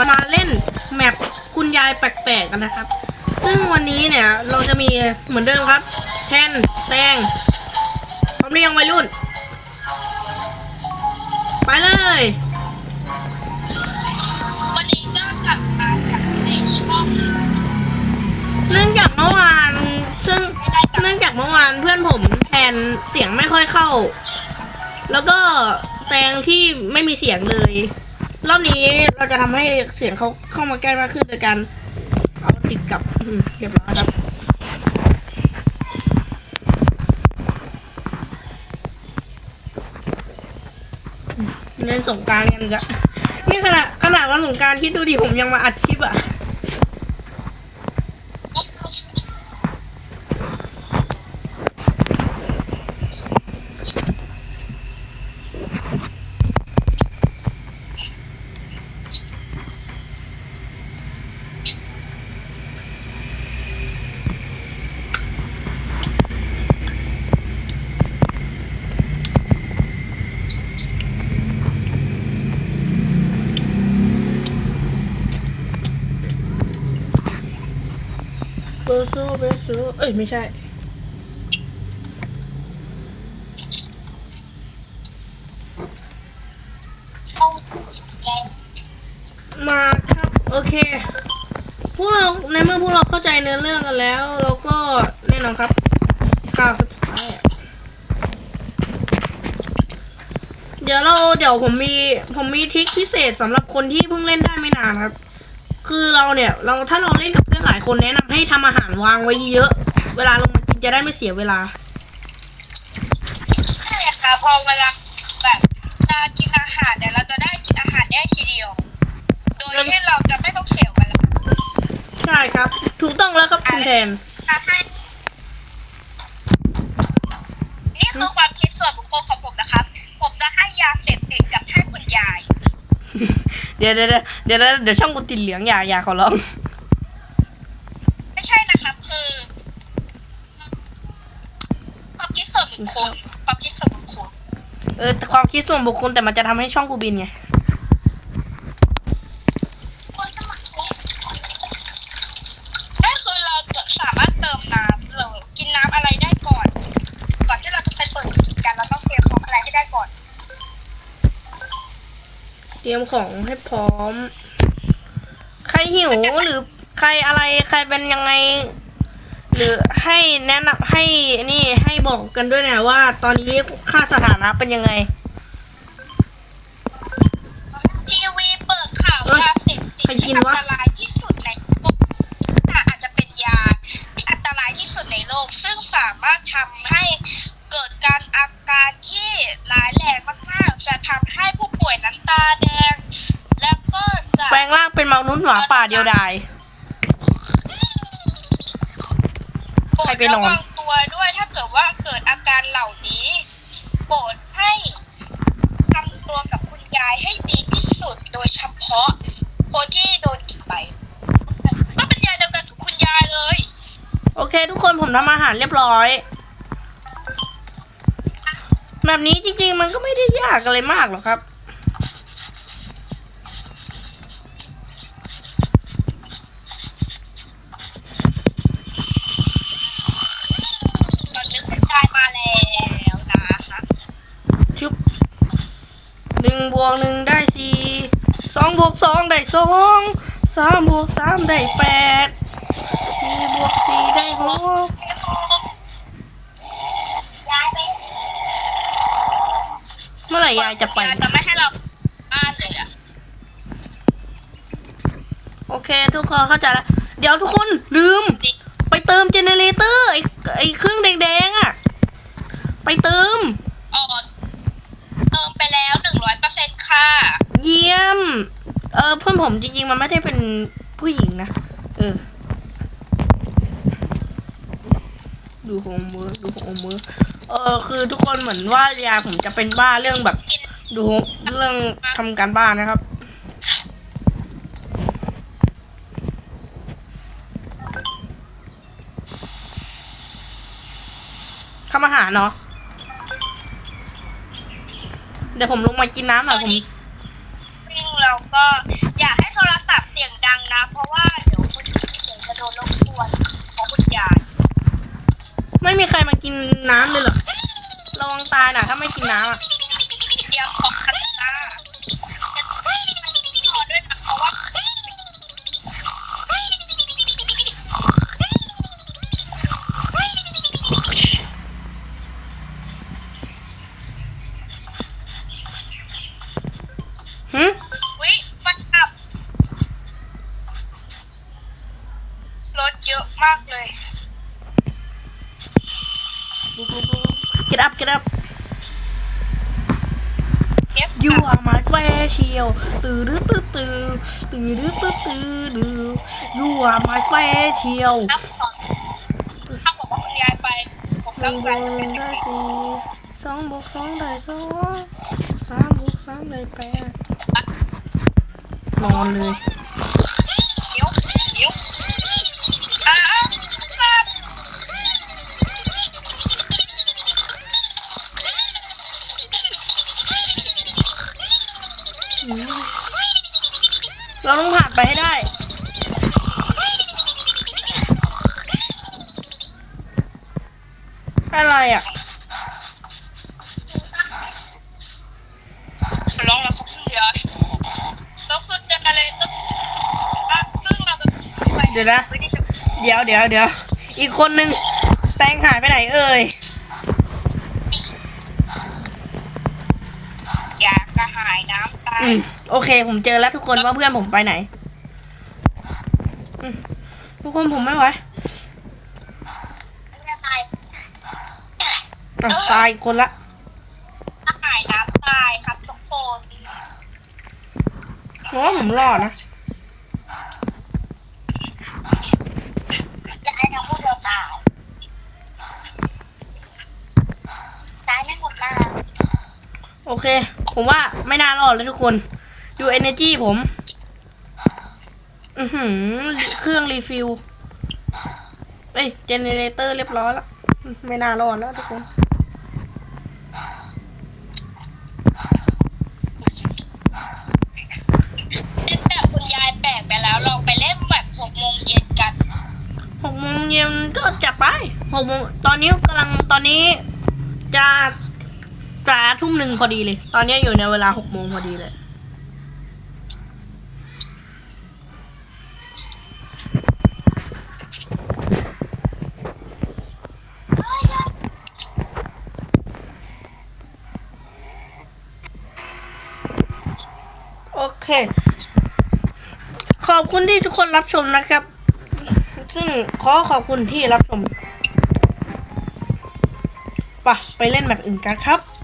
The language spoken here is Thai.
มาเล่นแมปคุณยายแปลกๆกันนะครับ ซึ่งวันนี้เนี่ยเราจะมีเหมือนเดิมครับ แทนแตงพร้อมหรือยังวัยรุ่น ไปเลย วันนี้ก็กลับมากับในช่องเนื่องจากเมื่อวาน ซึ่งเนื่องจากเมื่อวานเพื่อนผมแทนเสียงไม่ค่อยเข้า แล้วก็แตงที่ไม่มีเสียงเลย รอบนี้เราจะทำให้เสียงเขาเข้ามาใกล้มากขึ้นโดยการเอาติดกับเรียบร้อยครับเล่นสงการกันจ้ะนี่ขนาดขนาดวันสงการคิดดูดิผมยังมาอัดคลิปอะ เบอร์ซูเบอร์ซูเอ้ยไม่ใช่ มาครับโอเค พวกเราในเมื่อพวกเราเข้าใจเนื้อเรื่องกันแล้ว เราก็แน่นอนครับ ข่าวสับสายเดี๋ยวเราเดี๋ยวผมมีผมมีทริคพิเศษสำหรับคนที่เพิ่งเล่นได้ไม่นานครับ คือเราเนี่ย เราถ้าเราเล่นกับเพื่อนหลายคนแนะนำให้ทำอาหารวางไว้เยอะเวลาลงมากินจะได้ไม่เสียเวลาใช่ค่ะพอเวลาแบบจะกินอาหารเนี่ยเราจะได้กินอาหารได้ทีเดียว โดยที่เราจะไม่ต้องเสียเวลาใช่ครับ ถูกต้องแล้วครับคุณแทนให้นี่คือความคิดส่วนบุคคลของผมนะครับ ผมจะให้ยาเสพติดกับให้คุณยาย เดี๋ยวเดี๋ยวเดี๋ยวเดี๋ยวเดี๋ยวช่องกูติดเหลืองอย่าอย่าขอร้อง ไม่ใช่นะครับคือความคิดส่วนบุคคลความคิดส่วนบุคคลเออแต่ความคิดส่วนบุคคลแต่มันจะทำให้ช่องกูบินไง นั่นคือเราจะสามารถเติมน้ำเรากินน้ำอะไรได้ก่อน ก่อนที่เราจะไปเปิดกิจการเราต้องเตรียมของอะไรให้ได้ก่อน เตรียมของให้พร้อม ใครหิวหรือใครอะไรใครเป็นยังไง หรือให้แนะนำให้นี่ให้บอกกันด้วยนะว่า ตอนนี้ค่าสถานะเป็นยังไง ทีวีเปิดข่าวยาเสพติดใครกิที่นอัวะนตรายที่สุดในโลกอาจจะเป็นยาที่อันตรายที่สุดในโลก ซึ่งสามารถทำ ดียวดาย โปรใครดไปนระอนวังตัวด้วยถ้าเกิดว่าเกิดอาการเหล่านี้ โปรดให้ทำตัวกับคุณยายให้ดีที่สุดโดยเฉพาะคนที่โดนกินไป ก็เป็นยายเดียวกันกับคุณยายเลย โอเค ทุกคนผมทำอาหารเรียบร้อย แบบนี้จริงๆมันก็ไม่ได้ยากอะไรมากหรอกครับ ตอนนี้คุณยายมาแล้วนะคะ ชุบหนึ่งบวกหนึ่งได้สี่สอง บวกสองได้สองสามบวกสามได้แปดสี่บวกสี่ได้หกเมื่อไหร่ยายจะไป ยายจะไม่ให้เราอ่าเลยอะโอเค ทุกคนเข้าใจแล้ว เดี๋ยวทุกคนลืม ไปเติมเจเนเรเตอร์ไอ้ไอ้เครื่องแดงๆอะ ไปเติม อ๋อเติมไปแล้วหนึ่งร้อยเปอร์เซ็นต์ค่ะ เยี่ยม เออเพื่อนผม จริง ๆ มันไม่ได้เป็นผู้หญิงนะ เออ ดูโฮมเวิร์ดูโฮมเวิร์เออ คือทุกคนเหมือนว่ายาผมจะเป็นบ้าเรื่องแบบ ดูเรื่องทำการบ้านนะครับทำอาหารเนาะเดี๋ยวผมลงมากินน้ำหน่อยผม เราก็อย่าให้โทรศัพท์เสียงดังนะ เพราะว่าเดี๋ยวคุณเสียงจะโดนรบกวนของคุณยายไม่มีใครมากินน้ำเลยเหรอระวังตายนะถ้าไม่กินน้ำอะเดี่ยวของคันตา get up get up เอฟ you are my special ตื่นตื้อตื้อตื่นตื้อตื้อตื้อ you are my special นับสองถ้าบอกว่าคุณยายไปผมหนึ่ตั้งงบใจวกจะหเป็นึ่นงได้สี่สองบวกสองได้สองสามบวกสามได้แปดนอนเลยเดี๋ยวเดี๋ยว เราต้องผ่านไปให้ได้ อะไรอะร้องแล้วเขาคุณยายแล้วคือจะอะไรต้องอะซึ่งเราจะไปเดี๋ยวนะไม่ได้จะเดี๋ยวเดี๋ยวเดี๋ยว อีกคนนึงแตงหายไปไหนเอ่ยอยากกระหายน้ำตาย อืมโอเค ผมเจอแล้วทุกคนว่าเพื่อนผมไปไหนอืมทุกคนผมไม่ไหวไม่ตายอะตายอีกคนละกระหายน้ำตายครับทุกคนผมว่าผมรอดนะ จะไอ้น้องพูดเราตายตายไม่หมดแล้ว โอเค ผมว่าไม่น่ารอดเลยทุกคน ดู energy ผม อือหือ เครื่องรีฟิลเอ้ยเจเนเรเตอร์เรียบร้อยแล้วอืมไม่น่ารอดแล้วทุกคน เล่นแบบคุณยายแปลกไปแล้วลองไปเล่นแบบหกโมงเย็นกันหกโมงเย็นก็จัดไปหกโมงตอนนี้กำลังตอนนี้จะ จะทุ่มหนึ่งพอดีเลย ตอนนี้อยู่ในเวลาหกโมงพอดีเลย โอเค ขอบคุณที่ทุกคนรับชมนะครับ ซึ่งขอขอบคุณที่รับชมไปะไปเล่นแบบอื่นกันครับ